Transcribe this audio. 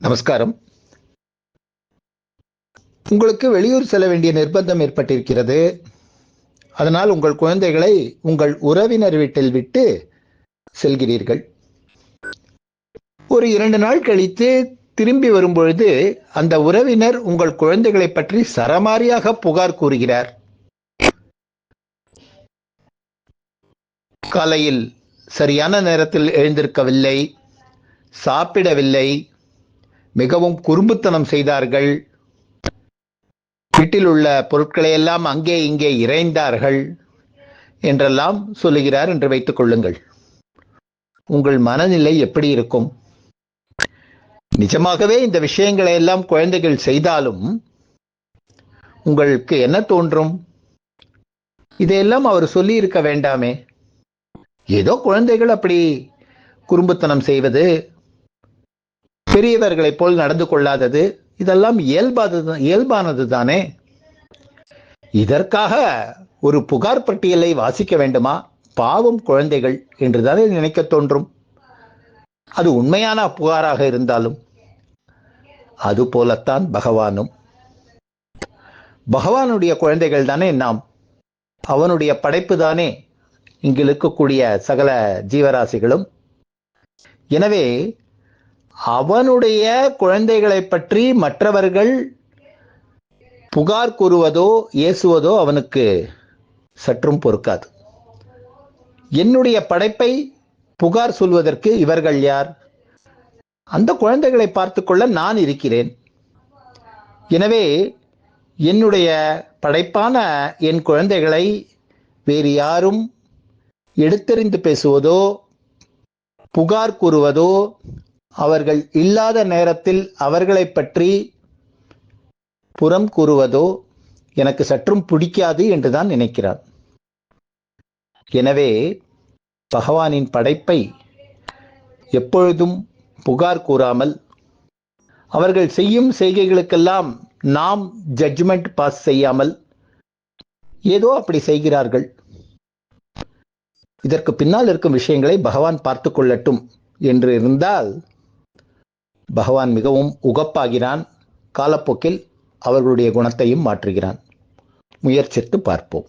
நமஸ்காரம். உங்களுக்கு வெளியூர் செல்ல வேண்டிய நிர்பந்தம் ஏற்பட்டிருக்கிறது. அதனால் உங்கள் குழந்தைகளை உங்கள் உறவினர் வீட்டில் விட்டு செல்கிறீர்கள். ஒரு இரண்டு நாள் கழித்து திரும்பி வரும்பொழுது அந்த உறவினர் உங்கள் குழந்தைகளை பற்றி சரமாரியாக புகார் கூறுகிறார். காலையில் சரியான நேரத்தில் எழுந்திருக்கவில்லை சாப்பிடவில்லை மிகவும் குறும்புத்தனம் செய்தார்கள். வீட்டில் உள்ள பொருட்களை எல்லாம் அங்கே இங்கே இறைந்தார்கள் என்றெல்லாம் சொல்லுகிறார் என்று வைத்துக் கொள்ளுங்கள். உங்கள் மனநிலை எப்படி இருக்கும்? நிஜமாகவே இந்த விஷயங்களை எல்லாம் குழந்தைகள் செய்தாலும் உங்களுக்கு என்ன தோன்றும்? இதையெல்லாம் அவர் சொல்லி இருக்க வேண்டாமே. ஏதோ குழந்தைகள் அப்படி குறும்புத்தனம் செய்வது பெரியவர்களைப் போல் நடந்து கொள்ளாதது இதெல்லாம் இயல்பாதது இயல்பானது தானே? இதற்காக ஒரு புகார் பட்டியலை வாசிக்க வேண்டுமா? பாவம் குழந்தைகள் என்றுதானே நினைக்க தோன்றும். அது உண்மையான புகாராக இருந்தாலும் அது போலத்தான் பகவானும். பகவானுடைய குழந்தைகள் தானே நாம். அவனுடைய படைப்பு தானே இங்கு இருக்கக்கூடிய சகல ஜீவராசிகளும். எனவே அவனுடைய குழந்தைகளை பற்றி மற்றவர்கள் புகார் கூறுவதோ ஏசுவதோ அவனுக்கு சற்றும் பொறுக்காது. என்னுடைய படைப்பை புகார் சொல்வதற்கு இவர்கள் யார்? அந்த குழந்தைகளை பார்த்துக்கொள்ள நான் இருக்கிறேன். எனவே என்னுடைய படைப்பான என் குழந்தைகளை வேறு யாரும் எடுத்தறிந்து பேசுவதோ புகார் கூறுவதோ அவர்கள் இல்லாத நேரத்தில் அவர்களை பற்றி புறம் கூறுவதோ எனக்கு சற்றும் பிடிக்காது என்றுதான் நினைக்கிறார். எனவே பகவானின் படைப்பை எப்பொழுதும் புகார் கூறாமல் அவர்கள் செய்யும் செய்கைகளுக்கெல்லாம் நாம் ஜட்ஜ்மெண்ட் பாஸ் செய்யாமல் ஏதோ அப்படி செய்கிறார்கள். இதற்கு பின்னால் இருக்கும் விஷயங்களை பகவான் பார்த்து கொள்ளட்டும் என்று இருந்தால் பகவான் மிகவும் உகப்பாகிறான். காலப்போக்கில் அவர்களுடைய குணத்தையும் மாற்றுகிறான். முயற்சித்து பார்ப்போம்.